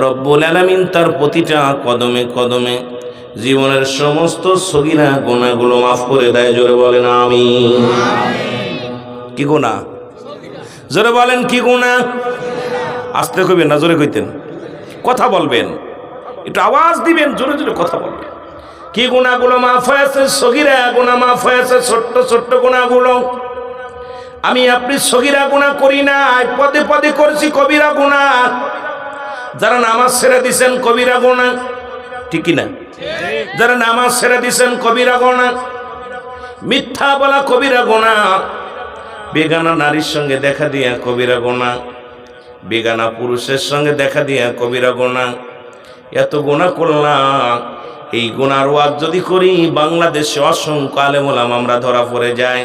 রব্বুল আলামিন তার প্রতিটা কদমে কদমে জীবনের সমস্ত সগিরা গোনাগুলো মাফ করে দেয়, জোরে বলেন আমি কি গোনা জোরে বলেন কি গোনা আসতে কইবেন না, জোরে কইতেন। কথা বলবেন। একটু আওয়াজ দিবেন, জোরে জোরে কথা বলবেন। কি গুণাগুলো মাফ হয়েছে? সগিরা গুণা মাফ হয়েছে, ছোট্ট ছোট্ট গুণাগুলো আমি আপনি সগিরা গুণা করি না পদে পদে করছি কবিরা গুণা যারা নামাজ ছেড়ে দিছেন, কবিরা গোনা ঠিক না যারা নামাজ ছেড়ে দিছেন, কবিরা গোনা মিথ্যা বলা কবিরা গোনা বেগানা নারীর সঙ্গে দেখা দিয়া কবিরা গোনা বেগানা পুরুষের সঙ্গে দেখা দিয়া কবিরা গোনা এত গোনা করলাম। এই গোনার ওয়াজ যদি করি, বাংলাদেশে অসংখ্য আলেমুলাম আমরা ধরা পড়ে যাই।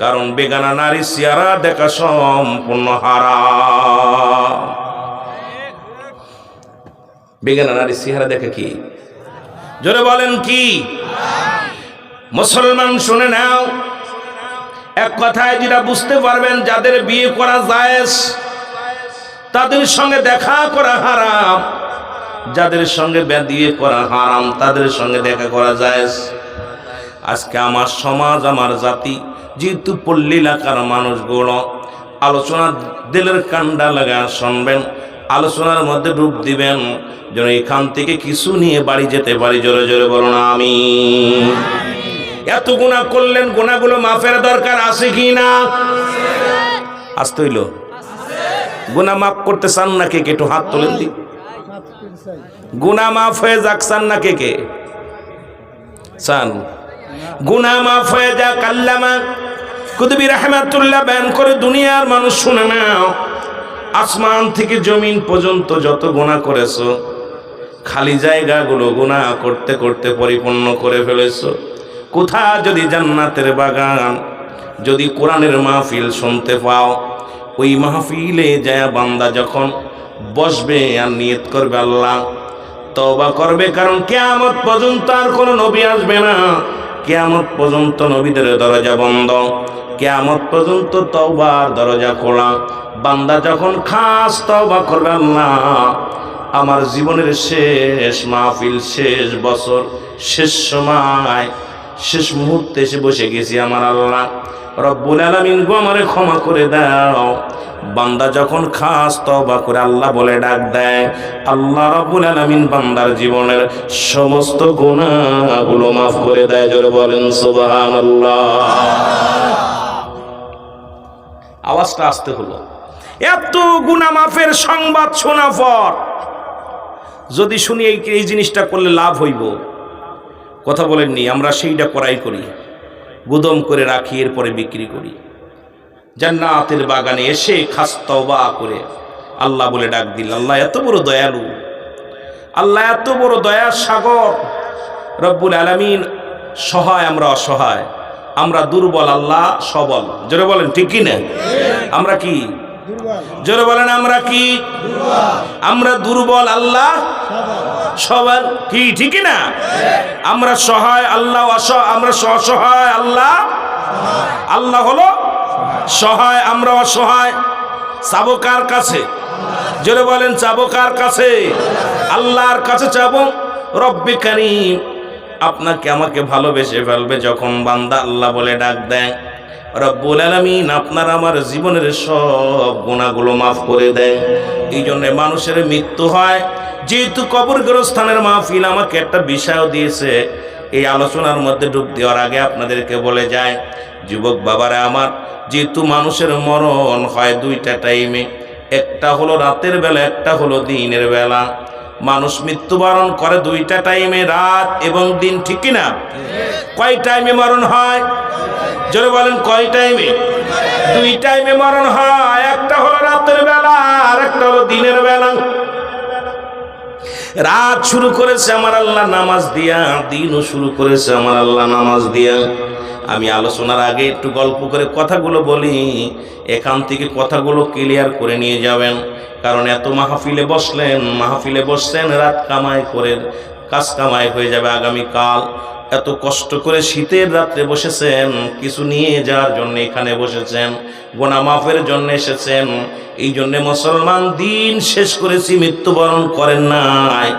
কারণ বেগানা নারী সিয়ারা দেখা সম্পূর্ণ হারা বেগানা নারী সিহারা দেখে কি? জোরে বলেন কি? মুসলমান শুনে নাও। এক কথায় যেটা বুঝতে পারবেন, যাদের বিয়ে করা জায়েজ, তাদের সঙ্গে দেখা করা হারাম। যাদের সঙ্গে বিয়ে করা হারাম, তাদের সঙ্গে দেখা করা জায়েজ। আজকে আমার সমাজ, আমার জাতি, যেহেতু পল্লী এলাকার মানুষগুলো আলোচনা দিলের কান্ডা লাগা শুনবেন আলোচনার মধ্যে ডুব দিবেন। যেন এখান থেকে কিছু নিয়ে বাড়ি যেতে পারি। জোরে জোরে বলো না আমি এত গুণা করলেন গুণাগুলো মাফের দরকার আছে কি না? আসতে হইল গুণা মাফ করতে চান না কে কে? একটু হাত তোলেন দি। গুণা মাফ হয়ে যাক, চান না কে কে? চান। গুনা মাফ হয়ে যাক, আল্লামা কুতুবি রহমাতুল্লাহ বয়ান করে, দুনিয়ার মানুষ শুনে নাও। আসমান থেকে জমিন পর্যন্ত যত গুণা করেছ, খালি জায়গাগুলো গুণা করতে করতে পরিপূর্ণ করে ফেলেছো। কোথা যদি জান্নাতের বাগান, যদি কোরআনের মাহফিল শুনতে পাও, ওই মাহফিলে যায় বান্দা যখন বসবে আর নিয়ত করবে আল্লাহ তবা করবে, কারণ কেয়ামত পর্যন্ত আর কোনো নবী আসবে না। কেয়ামত পর্যন্ত নবীদের দরজা বন্ধ, কেয়ামত পর্যন্ত তওবার দরজা খোলা বান্দা যখন খাস তওবা করবে আল্লাহ আমার জীবনের শেষ মাহফিল, শেষ বছর, শেষ সময়, শেষ মুহূর্তে এসে বসে গেছি আমার আল্লাহ। রব্বুল আলামিন গো আমারে ক্ষমা করে দাও। বান্দা যখন খাস তবা করে আল্লাহ বলে ডাক দেয়, আল্লাহ রব্বুল আলামিন বান্দার জীবনের সমস্ত গুনাহগুলো মাফ করে দেয়, জোরে বলেন সুবহানাল্লাহ। আওয়াজটা আসতে হলো। এত গুনাহ মাফের সংবাদ শোনা পর, যদি শুনি এই এই জিনিসটা করলে লাভ হইব। কথা বলেননি, আমরা সেইটা করাই করি। গুদম করে রাখি, এরপরে বিক্রি করি। জান্নাতের বাগানে এসে খাস্তবা করে আল্লাহ বলে ডাক দিল, আল্লাহ, এত বড় দয়ালু। আল্লাহ, এত বড় দয়ার সাগর। রব্বুল আলামিন, সহায় আমরা অসহায়। আমরা দুর্বল, আল্লাহ সবল। যেটা বলেন, ঠিক কি না? আমরা কি? জোরে বলেন আমরা কি? আমরা দুর্বল আল্লাহ? সবার। কি ঠিক না? আমরা সহায় আল্লাহ আমরা অসহায় আল্লাহ? আল্লাহ হলো সহায় আমরা অসহায়। চাবো কার কাছে? জোরে বলেন চাবো কার কাছে? আল্লাহর কাছে চাবো। রব্বি কারিম আপনাকে আমাকে ভালোবেসে ফেলবে যখন বান্দা আল্লাহ বলে ডাক দেয়। রব্বুল আলামিন আপনার আমার জীবনের সব গুণাগুলো মাফ করে দেয়। এই জন্য মানুষের মৃত্যু হয়। যেহেতু কবরগ্রস্থানের মাহফিল আমাকে একটা বিষয়ও দিয়েছে। এই আলোচনার মধ্যে ডুব দেওয়ার আগে আপনাদেরকে বলে যায় যুবক বাবারা আমার যেহেতু মানুষের মরণ হয় দুইটা টাইমে একটা হলো রাতের বেলা একটা হলো দিনের বেলা। মানুষ মৃত্যুবরণ করে দুইটা টাইমে রাত এবং দিন ঠিক কিনা? কয় টাইমে মরণ হয়? জোরে বলেন, কয় টাইমে দুই টাইমে মরণ হয়, একটা হলো রাতের বেলা, আর একটা হলো দিনের বেলা। রাত শুরু করেছে আমার আল্লাহ নামাজ দিয়া, দিনও শুরু করেছে আমার আল্লাহ নামাজ দিয়া। আমি আলোচনার আগে একটু গল্প করে কথাগুলো বলি, এখান থেকে কথাগুলো ক্লিয়ার করে নিয়ে যাবেন। কারণ এত মাহফিলে বসলেন, মাহফিলে বসছেন, রাত কামাই করে, কাজ কামাই হয়ে যাবে আগামীকাল। এত কষ্ট করে শীতের রাত্রে বসেছেন, কিছু নিয়ে যাওয়ার জন্য এখানে বসেছেন, গোনা মাফের জন্য এসেছেন, এই জন্যে মুসলমান দিন শেষ করেছি, মৃত্যুবরণ করেন নাই।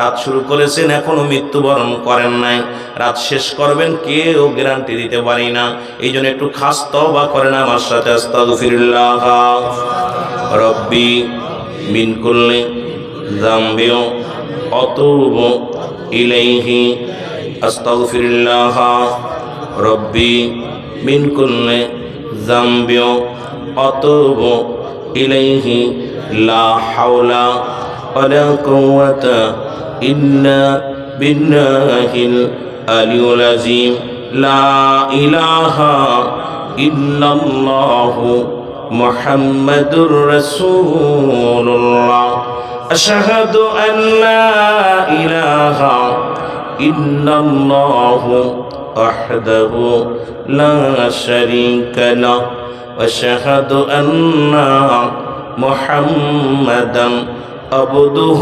রাত শুরু করেছেন, এখনও মৃত্যুবরণ করেন নাই। রাত শেষ করবেন, কেউ গ্যারান্টি দিতে পারি না। এই জন্য একটু খাস তবা করেন আমার সাথে, আস্তাগফিরুল্লাহ। রব্বি মিন কুল্লি যামবিও অতুবু ইলাইহি আস্তাগফিরুল্লাহ রব্বি মিন কুল্লি যামবিও অতুবু ইলাইহি লা হাওলা ওয়ালা কুওয়াতা ইল্লা বিল্লাহিল আলিয়ুল আযীম লা ইলাহা ইল্লাল্লাহু মুহাম্মাদুর রাসূলুল্লাহ আশহাদু আন লা ইলাহা ইল্লাল্লাহু ওয়াহদাহু লা শারীকা লাহ واشهد ان محمدا عبده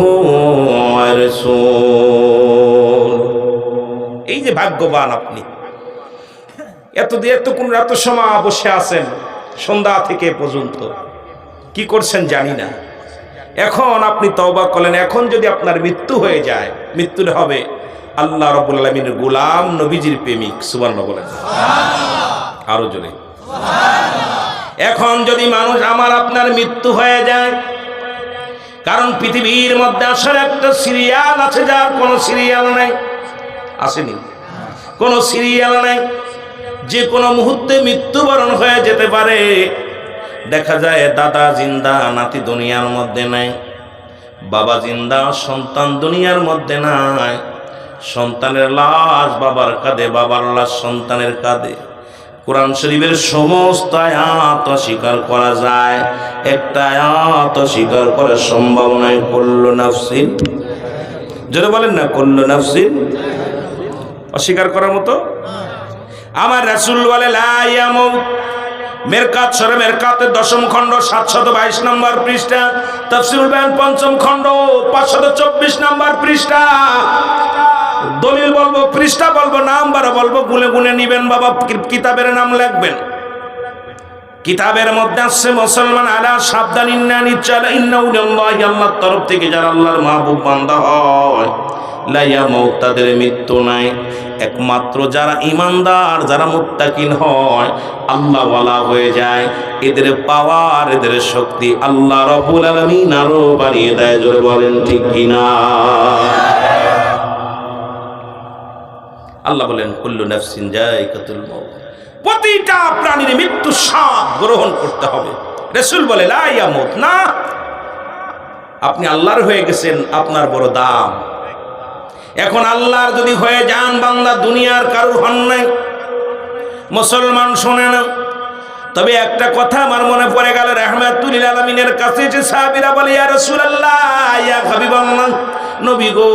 ورسوله এই যে ভাগ্যবান আপনি এত দিয়ে এত কোন এত সময় বসে আছেন সন্ধ্যা থেকে পর্যন্ত কি করছেন জানি না এখন আপনি তওবা করলেন এখন যদি আপনার মৃত্যু হয়ে যায় মৃত্যুর হবে আল্লাহ রবুল আলমিনের গোলাম নবীজির প্রেমিক সুবর্ণ বলেন। আরও জোরে। এখন যদি মানুষ আমার আপনার মৃত্যু হয়ে যায় কারণ পৃথিবীর মধ্যে আসার একটা সিরিয়াল আছে যার কোনো সিরিয়াল নাই আসেনি। কোনো সিরিয়াল নাই যে কোনো মুহূর্তে মৃত্যুবরণ হয়ে যেতে পারে। দেখা যায় দাদা জিন্দা নাতি দুনিয়ার মধ্যে নাই বাবা জিন্দা সন্তান দুনিয়ার মধ্যে নাই। সন্তানের লাশ বাবার কাঁধে, বাবার লাশ সন্তানের কাঁধে। কোরআন শরীফের সমস্ত আয়াত অস্বীকার করা যায়। একটা আয়াত অস্বীকার করার সম্ভব নয়, কল্লু নাফসিন। যদি বলেন না, কল্লু নাফসিন। অস্বীকার করার মতো? আমার রাসূল বলে মেরকাত সরে মেরকাতের দশম খণ্ড, সাতশত বাইশ নম্বর পৃষ্ঠা। তফসিলুল বায়ান পঞ্চম খণ্ড, পাঁচশত চব্বিশ নম্বর পৃষ্ঠা। দলিল বলব, পৃষ্ঠা বলব, নাম্বার বলব, গুনে গুনে নিবেন বাবা কিতাবের নাম লিখবেন। কিতাবের মধ্যে আসছে মুসলমান, আলা সাবধান, ইন্না নিচ্চালা ইন্না উলিল্লাহি, আল্লাহর তরফ থেকে যারা আল্লাহর মাহবুব বান্দা হয়, লাইয়া মৌত তাদের মৃত্যু নাই। একমাত্র যারা ইমানদার, যারা মুত্তাকিন হয় আল্লাহ ওয়ালা হয়ে যায়। এদের পাওয়ার, এদের শক্তি আল্লাহ রব্বুল আলামিন আরও বাড়িয়ে দেয়, জোরে বলেন ঠিক কিনা? আল্লাহ বলেন, কুল্লু নাফসিন জায়কাতুল মউত। প্রতিটা প্রাণীর মৃত্যু স্বাদ গ্রহণ করতে হবে। রসুল বলে লাইয়া মত না, আপনি আল্লাহর হয়ে গেছেন, আপনার বড় দাম। এখন আল্লাহর যদি হয়ে যান, বান্দা দুনিয়ার কারুর হন নাই। মুসলমান শোনে না। তবে একটা কথা আমার মনে পড়ে গেল, রহমাতুল আলমিনের কাছে যে সাহাবিরা বলে, ইয়া রাসূলুল্লাহ, ইয়া হাবিবাল্লাহ, নবী গো